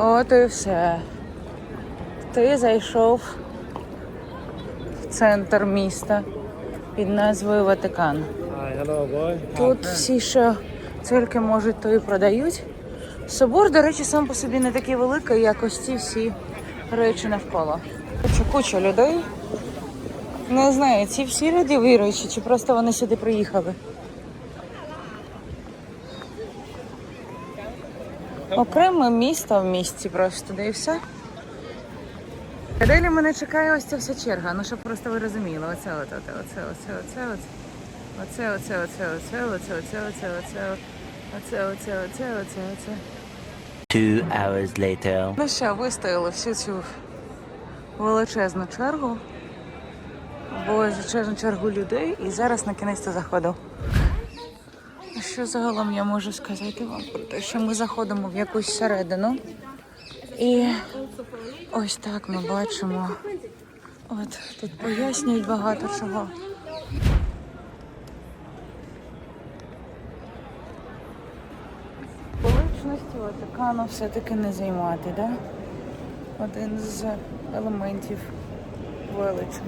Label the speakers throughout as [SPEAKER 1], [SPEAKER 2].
[SPEAKER 1] От і все. Ти зайшов в центр міста під назвою Ватикан. Тут всі, що тільки можуть, то і продають. Собор, до речі, сам по собі не такий великий, як ось ці всі речі навколо. Куча, куча людей. Не знаю, ці всі люди віруючі, чи просто вони сюди приїхали. Окреме місто в місті просто, де і все. Далі мене чекає ось ця вся черга. Ну щоб просто ви розуміли, оце, оце, оце, оце, оце, оце. Оце, оце, оце, оце, оце, оце, оце, оце, оце, оце, оце, оце, оце.
[SPEAKER 2] Two hours later.
[SPEAKER 1] Ну що, вистояли всю цю величезну чергу. Величезну чергу людей і зараз на кінець заходу. Що загалом я можу сказати вам про те, що ми заходимо в якусь середину. І ось так ми бачимо. От тут пояснюють багато чого. Величності Ватикану все-таки не займати, да? Один з елементів величі.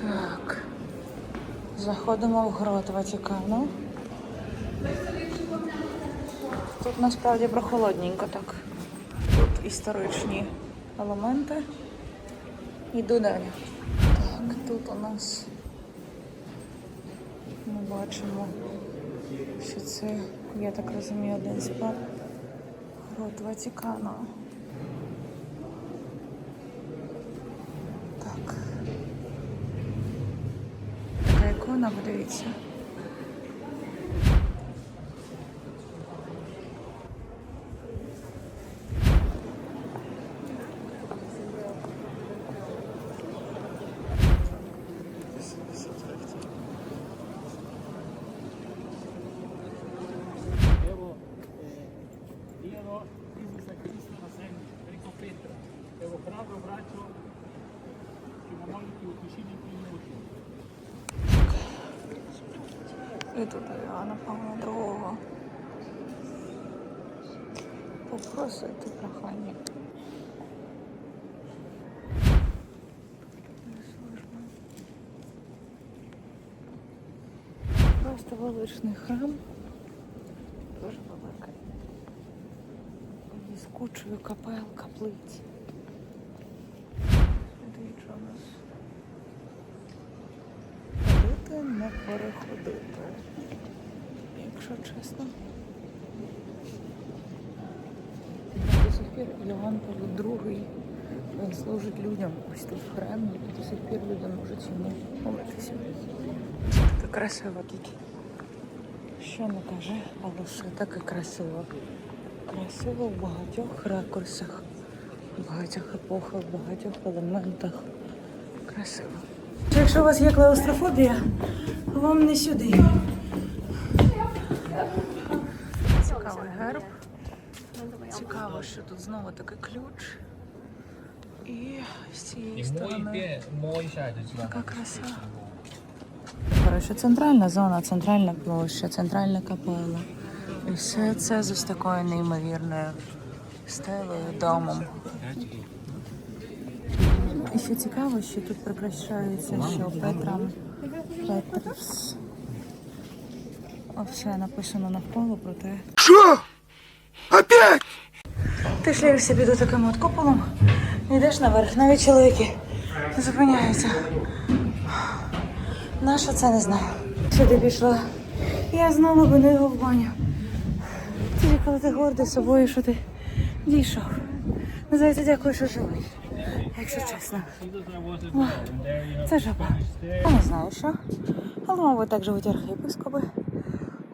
[SPEAKER 1] Так. Заходимо в грот Ватикану. Тут насправді прохолодненько так. Тут історичні елементи. Йду далі. Так, тут у нас ми бачимо, що це, я так розумію, один з пап грот Ватикану.
[SPEAKER 3] вона видається. Bravo, braccio, che non voglio più vicini qui.
[SPEAKER 1] І тут Іоанна Павла другого. Попросити прохання. Просто величний храм. Дуже великий. І з кучою капел, каплиць. Дивіться у нас. Ходити, не переходити. Якщо чесно. До сих пір Павло він служить людям ось тут в храмі, і до сих пір люди можуть йому молитися. Так красиво тут. Що не каже, але все таки красиво. Красиво в багатьох ракурсах, в багатьох епохах, в багатьох елементах. Красиво. Якщо у вас є клаустрофобія, вам не сюди. Цікавий герб. Цікаво, що тут знову такий ключ. І з цієї сторони така краса. Коротше, центральна зона, центральна площа, центральна капела. І все це з ось такою неймовірною стелею, домом. І що цікаво, що тут прикрашається, що Петрам Петрс. Все написано навколо про те.
[SPEAKER 4] Что? Опять?
[SPEAKER 1] Ти шлєшся під таким от куполом, йдеш наверх, навіть чоловіки зупиняються. Наша це не знаю. Сюди пішла. Я знала би не його в баню. Тільки коли ти гордий собою, що ти дійшов. Називається дякую, що живий. Якщо чесно. О, це жаба. Я не знаю що. Але, мабуть, так живуть архієпископи.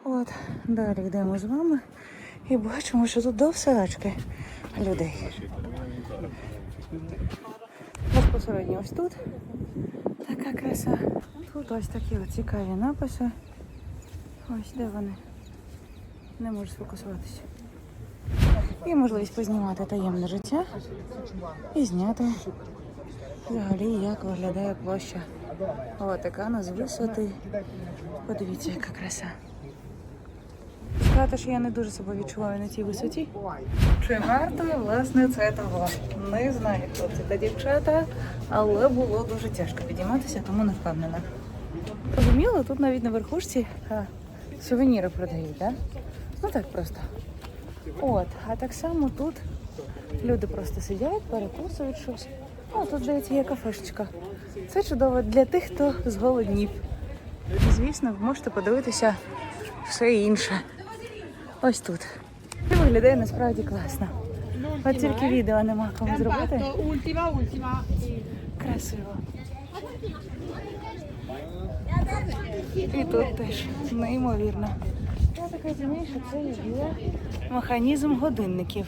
[SPEAKER 1] От, далі йдемо з вами і бачимо, що тут до всерачки людей. Безпосередньо ось тут така краса. Тут ось такі цікаві написи. Ось де вони. Не можу сфокусуватися. Є можливість познімати таємне життя і зняти взагалі, як виглядає площа Ватикану з висоти. Подивіться, яка краса. сказати, що я не дуже себе відчуваю на цій висоті. Чи варто, власне, це того? Не знаю, хлопці та дівчата, але було дуже тяжко підійматися, тому не впевнена. Розуміло, тут навіть на верхушці сувеніри продають, так? Ну так просто. От, а так само тут люди просто сидять, перекусують щось. О, тут, здається, є кафешечка. Це чудово для тих, хто зголоднів. Звісно, ви можете подивитися все інше. Ось тут. І виглядає насправді класно. От тільки відео нема кому зробити.
[SPEAKER 5] Ultima, ultima.
[SPEAKER 1] Красиво. І тут теж неймовірно. Так що це є механізм годинників.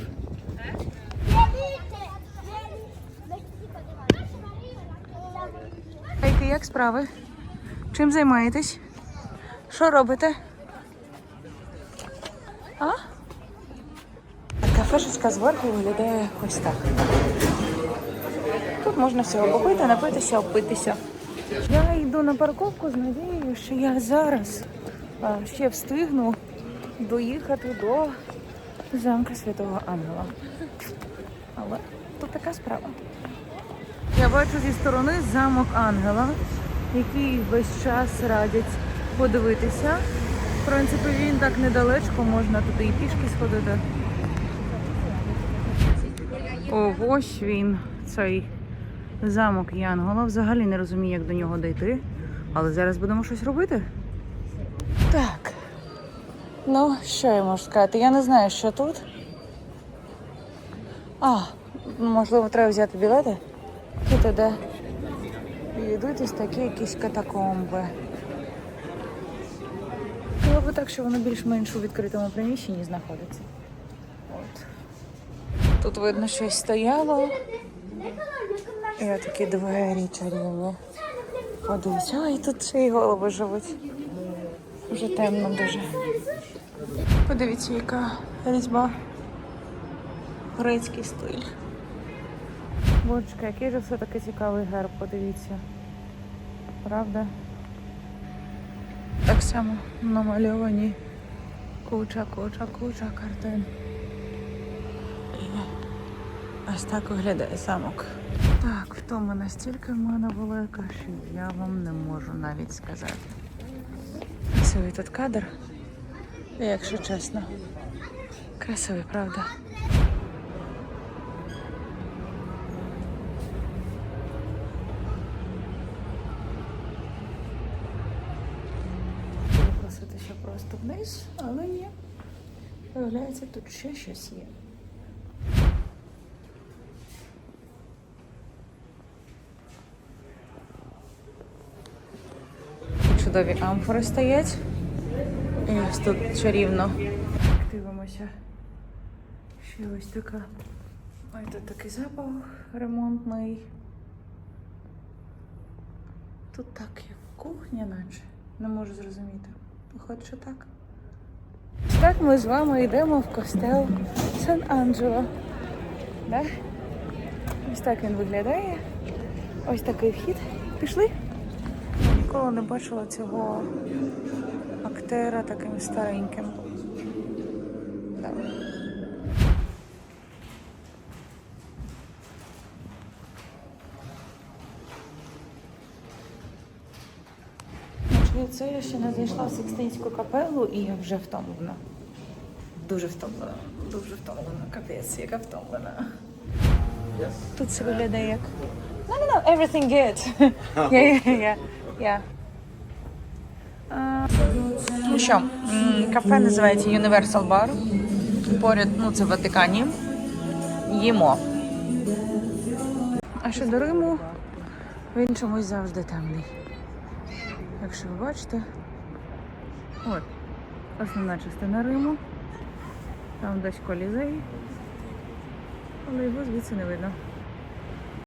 [SPEAKER 1] Ейки, як справи? Чим займаєтесь? Що робите? А? Кафешечка зверху виглядає ось так. Тут можна всього купити, напитися, опитися. Я йду на парковку з надією, що я зараз ще встигну доїхати до замка Святого Ангела. Але тут така справа. Я бачу зі сторони замок Ангела, який весь час радять подивитися. В принципі, він так недалечко, можна туди і пішки сходити. О, ось він, цей замок Янгола. Взагалі не розумію, як до нього дійти. Але зараз будемо щось робити. Так. Ну, що я можу сказати? Я не знаю, що тут. А, можливо, треба взяти білети. Тут іде. І йдуть ось такі якісь катакомби. Було б так, що воно більш-менш у відкритому приміщенні знаходиться. От. Тут видно, щось стояло. І такі двері чарівні. Подивіться, ой, тут ще й голови живуть. Вже темно дуже. Подивіться, яка різьба. Грецький стиль. Бочка, який же все-таки цікавий герб, подивіться. Правда? Так само намальовані куча, куча, куча картин. І ось так виглядає замок. Так, втома настільки в мене велика, що я вам не можу навіть сказати. Красивий тут кадр, якщо чесно. Красивий, правда? Проситися просто вниз, але ні. Виявляється, тут ще щось є. Чудові амфори стоять. І тут чарівно. Дивимося. Ще ось така. Ой, тут такий запах ремонтний. Тут так, як кухня, наче. Не можу зрозуміти. Виходить, що так. Так ми з вами йдемо в костел Сан-Анджело. Да? Ось так він виглядає. Ось такий вхід. Пішли? Ніколи не бачила цього актера таким стареньким. Да. Це я ще не зайшла в Сикстинську капелу і я вже втомлена. Дуже втомлена. Дуже втомлена. Капець, яка втомлена. Тут це виглядає як. No, no, no, everything good. yeah, yeah, yeah, yeah. А, Ну що, кафе називається Universal Bar. Поряд, ну це в Ватикані. Їмо. А щодо Риму, він чомусь завжди темний. Якщо ви бачите, от основна частина Риму. Там десь колізей, але його звідси не видно.